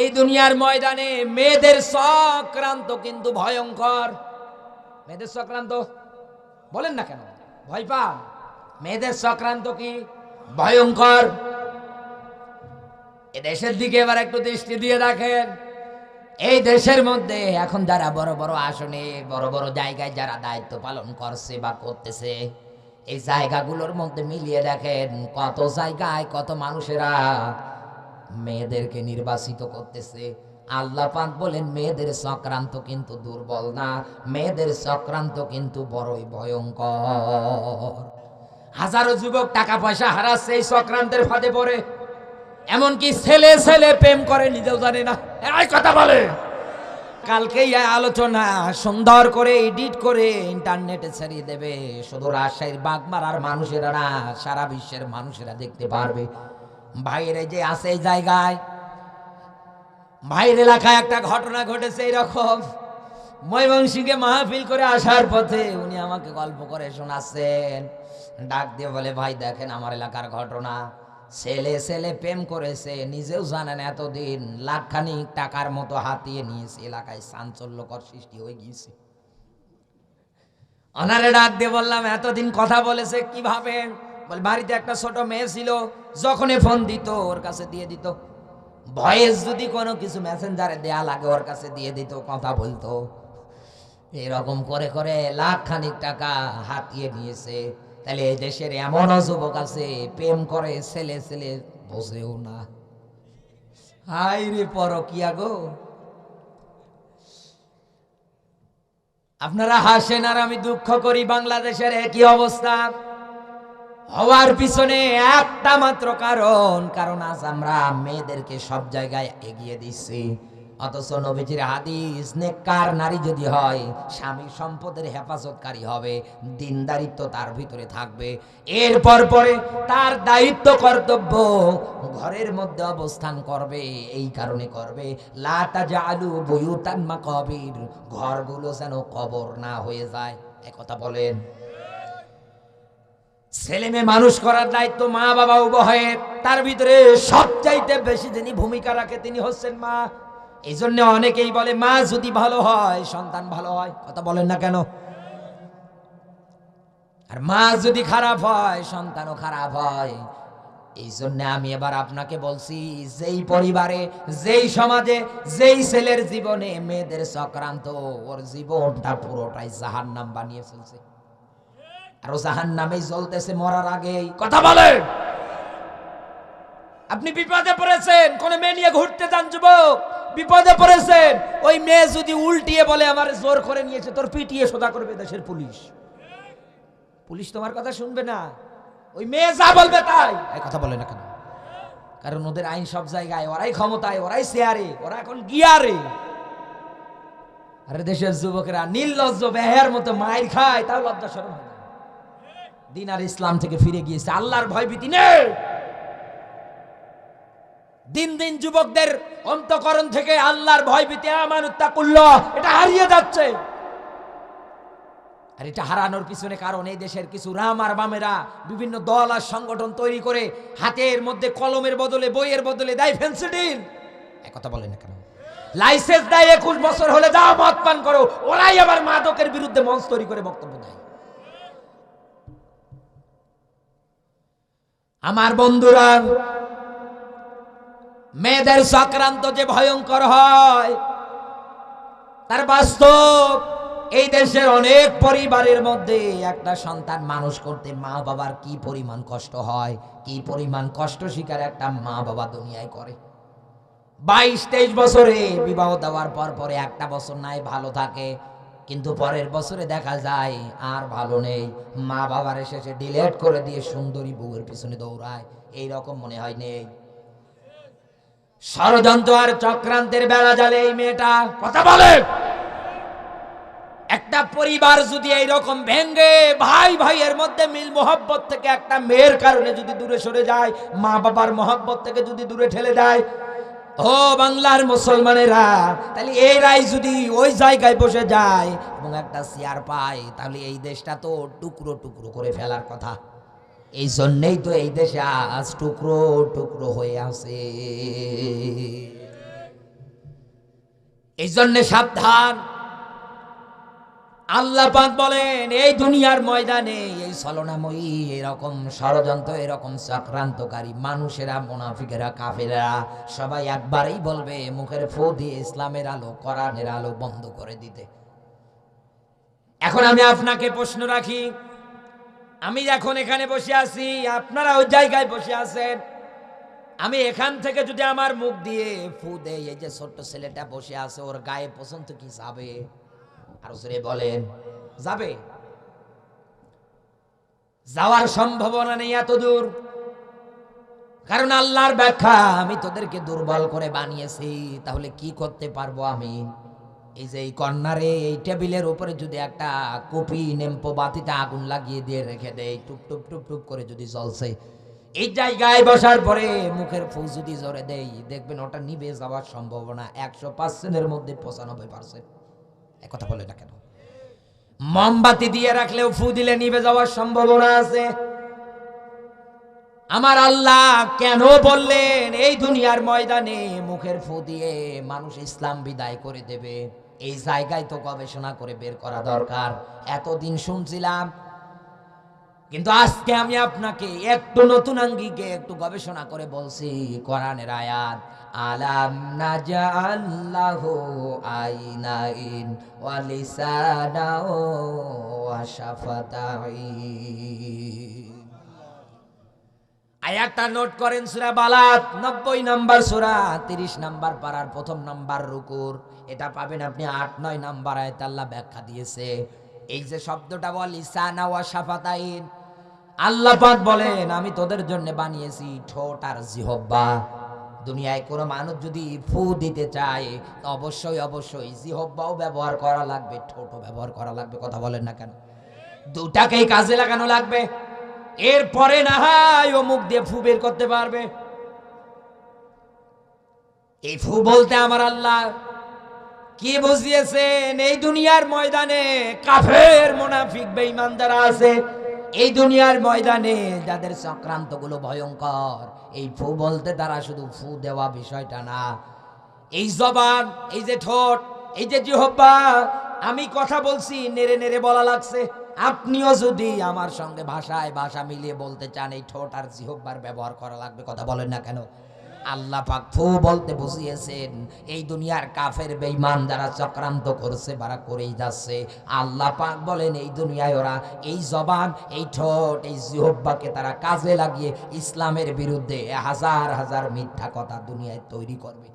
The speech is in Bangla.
এই দুনিয়ার ময়দানে মেয়েদের সক্রান্ত কিন্তু ভয়ঙ্কর। মেয়েদের সক্রান্ত? বলেন না কেন? ভয় পান। মেয়েদের সক্রান্ত কি? ভয়ঙ্কর। এ দেশের দিকে এবার একটু দৃষ্টি দিয়ে রাখেন এই দেশের মধ্যে এখন যারা বড় বড় আসনে, বড় বড় জায়গায় যারা দায়িত্ব পালন করছে বা করতেছে, এই জায়গাগুলোর মধ্যে মিলিয়ে দেখেন কত জায়গায় কত মানুষেরা মেয়েদেরকে নির্বাচিত করতেছে। আল্লাহ পাক বলেন, মেয়েদের চক্রান্ত কিন্তু দুর্বল না। মেয়েদের চক্রান্ত কিন্তু বড়ই ভয়ঙ্কর। হাজারো যুবক টাকা পয়সা হারাচ্ছে, এই চক্রান্তের ফাঁদে পড়ে। এমনকি ছেলে ছেলে প্রেম করে, নিজেও জানে না। এই কথা বলে। কালকে আলোচনা সুন্দর করে, এডিট করে ইন্টারনেটে ছাড়িয়ে দেবে। শুধু রাজশাহীর বাগমারার মানুষেরা না, সারা বিশ্বের মানুষেরা দেখতে পারবে। বাইরে যে আছে এই জায়গায় বাইরের এলাকায় একটা ঘটনা ঘটেছে এরকম ময়মনসিংহে মাহফিল করে আসার পথে উনি আমাকে গল্প করে শোনাচ্ছেন। ডাক দিয়ে বলে, ভাই, দেখেন আমার এলাকার ঘটনা। ছেলে ছেলে প্রেম করেছে, নিজেও জানেন এতদিন। লাখখানিক টাকার মতো হাতিয়ে নিয়েছে, এলাকায় চাঞ্চল্যকর সৃষ্টি হয়ে গিয়েছে। অনারে ডাক দিয়ে বললাম, এতদিন কথা বলেছে, কীভাবে? বল, বাড়িতে একটা ছোট মেয়ে ছিল, যখনই ফোন দিত, ওর কাছে দিয়ে দিত। ভয়েস যদি কোনো কিছু মেসেঞ্জারে দেয়া লাগে, ওর কাছে দিয়ে দিত, কথা বলতো। এরকম করে করে লাখ খানিক টাকা হাতিয়ে নিয়েছে। তাহলে এই দেশের এমনও যুবক আছে, প্রেম করে ছেলে ছেলে বোঝেও না। হাই রে পরকিয়া গো। আপনারা হাসেন আর আমি দুঃখ করি, বাংলাদেশের একই অবস্থা। হওয়ার পিছনে একটা মাত্র কারণ কারণ আজ আমরা মেয়েদেরকে সব জায়গায় এগিয়ে দিচ্ছি। অথচ নবীজির হাদিস, নেককার নারী যদি হয় স্বামী সম্পদের হেফাজতকারী হবে, দিনদারিত্ব তার ভিতরে থাকবে। এরপর পরে তার দায়িত্ব, কর্তব্য ঘরের মধ্যে অবস্থান করবে, এই কারণে করবে। লাতা জালু বয়ুতান কবির ঘরগুলো যেন কবর না হয়ে যায়। একথা বলেন। ছেলে মেয়ে মানুষ করার দায়িত্ব মা বাবা উভয়ের। তার ভিতরে সবচাইতে বেশি যিনি ভূমিকা রাখে তিনি হচ্ছেন মা। এই জন্য অনেকেই বলে, মা যদি ভালো হয়, সন্তান ভালো হয়। কথা বলেন না কেন? আর মা যদি খারাপ হয়, সন্তানও খারাপ হয়। এই জন্য আমি এবার আপনাকে বলছি, যেই পরিবারে, যেই সমাজে, যেই ছেলের জীবনে মেয়েদের চক্রান্ত, ওর জীবনটা পুরোটাই জাহান নাম বানিয়ে ফেলছে। আর জাহান নামেই জ্বলতেছে মরার আগে কথা বলেন। আপনি বিপদে পড়েছেন কোন মেয়ে নিয়ে ঘুরতে যান যুবক। বিপদে পড়েছেন ওই মেয়ে যদি উল্টিয়ে বলে আমার জোর করে নিয়েছে তোর পিটিয়ে সোজা করবে দেশের পুলিশ। পুলিশ তোমার কথা শুনবে না। ওই মেয়ে যা বলবে তাই। এই কথা বলে না কেন? কারণ ওদের আইন সব জায়গায় ওরাই ক্ষমতায় ওরাই শেয়ারে ওরা এখন গিয়ারে। আরে দেশের যুবকেরা নির্লজ্জ বেহের মতো মায়ের খায় তাও লজ্জা সরম হয় দিন আর ইসলাম থেকে ফিরে গিয়েছে। আল্লাহর ভয়ভীতি নেই। দিন দিন যুবকদের অন্তকরণ থেকে আল্লাহর ভয়ভীতি, আমানুত্তাকুল্লাহ, এটা হারিয়ে যাচ্ছে। আর এটা হারানোর পিছনে কারণ এই দেশের কিছু রাম আর বামেরা বিভিন্ন দল আর সংগঠন তৈরি করে হাতের মধ্যে কলমের বদলে, বইয়ের বদলে দেয় ফেন্সিডিল কথা বলে না কেন? লাইসেন্স দেয় একুশ বছর হলে যাও মদ পান করো, ওরাই আবার মাদকের বিরুদ্ধে মঞ্চ তৈরি করে বক্তব্য দেয়। আমার বন্ধুরা, মেয়েদের সক্রান্ত যে ভয়ঙ্কর হয়, তার বাস্তব, এই দেশের অনেক পরিবারের মধ্যে একটা সন্তান মানুষ করতে মা বাবার কি পরিমাণ কষ্ট হয়, কি পরিমাণ কষ্ট শিকার একটা মা বাবা দুনিয়ায় করে। বাইশ, তেইশ বছরে বিবাহ দেওয়ার পর পরে একটা বছর নাই, ভালো থাকে কিন্তু পরের বছরে দেখা যায় আর ভালো নেই। মা বাবার শেষে ডিলেট করে দিয়ে সুন্দরী বউয়ের পিছনে দৌড়ায়। এই রকম মনে হয় নেই। ষড়যন্ত্র আর চক্রান্তের বেড়া জালে এই মেয়েটা। কথা বলে। একটা পরিবার যদি এই রকম ভেঙ্গে ভাই ভাইয়ের মধ্যে মিল মোহব্বত থেকে একটা মেয়ের কারণে যদি দূরে সরে যায়, মা বাবার মোহব্বত থেকে যদি দূরে ঠেলে দেয় ও বাংলার মুসলমানেরা, তাহলে এই রায় যদি ওই জায়গায় বসে যায় এবং একটা চেয়ার পায়, তাহলে এই দেশটা তো টুকরো টুকরো করে ফেলার কথা। এই জন্যেই তো এই দেশে আজ টুকরো টুকরো হয়ে আছে। এই জন্যে সাবধান। আল্লাহ পাক বলেন, এই দুনিয়ার ময়দানে এই ছলনাময়ী এরকম ষড়যন্ত্র, এরকম চক্রান্তকারী মানুষেরা, মুনাফিকেরা কাফেরা সবাই একবারেই বলবে, মুখের ফো দিয়ে ইসলামের আলো, কোরআনের আলো বন্ধ করে দিতে। এখন আমি আপনাকে প্রশ্ন রাখি, আমি এখন এখানে বসে আছি, আপনারা ওই জায়গায় বসে আছেন, আমি এখান থেকে যদি আমার মুখ দিয়ে ফু দেই এই যে ছোট্ট ছেলেটা বসে আছে, ওর গায়ে পছন্দ কি যাবে? আরও বলেন, যাবে। যাওয়ার সম্ভাবনা নেই এত দূর। কারণ আল্লাহর ব্যাখ্যা, আমি তোদেরকে দুর্বল করে বানিয়েছি, তাহলে কি করতে পারব আমি? এই যে এই কর্নারে, এই টেবিলের উপরে যদি একটা কপি, নেম্পো বাতিতে আগুন লাগিয়ে দিয়ে রেখে দেয়, টুপ টুপ টুপ টুপ করে যদি জ্বলছে, এই জায়গায় বসার পরে মুখের ফু যদি জোরে দেই দেখবেন ওটা নিভে যাওয়ার সম্ভাবনা একশো পার্সেন্টের মধ্যে পঁচানব্বই পার্সেন্ট। কথা বলে না কেন? মোমবাতি দিয়ে রাখলেও ফু দিলে নিবে যাওয়ার সম্ভাবনা আছে। আমার আল্লাহ কেন বললেন, এই দুনিয়ার ময়দানে মুখের ফু দিয়ে মানুষ ইসলাম বিদায় করে দেবে। এই জায়গায় তো গবেষণা করে বের করা দরকার। এতদিন শুনছিলাম কিন্তু আজকে আমি আপনাকে একটু নতুন আঙ্গিকে একটু গবেষণা করে বলছি, কোরআনের আয়াত, আলাম নাজাল্লাহু আইনাইন ওয়া লিসানা ওয়া শাফাতাইন। আয়াতটা নোট করেন সূরা বালাত 90 নাম্বার সূরা 30 নাম্বার পারার প্রথম নাম্বার রুকুর। এটা পাবেন আপনি 8 9 নাম্বার আয়াত আল্লাহ ব্যাখ্যা দিয়েছে এই যে শব্দটা বল, ইসানা ওয়া শাফাতাইন। আল্লাহ পাক বলেন, আমি তোদের জন্য বানিয়েছি ঠোঁট আর জিহব্বা দুনিয়ায় কোনো মানুষ যদি ফু দিতে চায় অবশ্যই অবশ্যই জিহব্বাও ব্যবহার করা লাগবে, ঠোঁটও ব্যবহার করা লাগবে, কথা বলেন না কেন? দুটাকেই কাজে লাগানো লাগবে। এরপরে না হয় ও মুখ দিয়ে ফু বের করতে পারবে। এই ফু বলতে আমার আল্লাহ কি বুঝিয়েছেন? এই দুনিয়ার ময়দানে কাফের, মুনাফিক বেঈমান যারা আছে। এই দুনিয়ার ময়দানে যাদের চক্রান্তগুলো ভয়ঙ্কর, এই ফু বলতে তারা শুধু ফু দেওয়া বিষয়টা না। এই জবান, এই যে ঠোঁট, এই যে জিহব্বা আমি কথা বলছি, নেড়ে নেড়ে বলা লাগছে। আপনিও যদি আমার সঙ্গে ভাষায় ভাষা মিলিয়ে বলতে চান, এই ঠোঁট আর জিহব্বার ব্যবহার করা লাগবে, কথা বলেন না কেন? আল্লাহ পাক ফু বলতে বুঝিয়েছেন, এই দুনিয়ার কাফের বেঈমান যারা চক্রান্ত করছে, বারা করেই যাচ্ছে। আল্লাহ পাক বলেন, এই দুনিয়ায় ওরা এই জবান, এই ঠোঁট, এই জিহব্বাকে তারা কাজে লাগিয়ে ইসলামের বিরুদ্ধে হাজার হাজার মিথ্যা কথা দুনিয়ায় তৈরি করবে।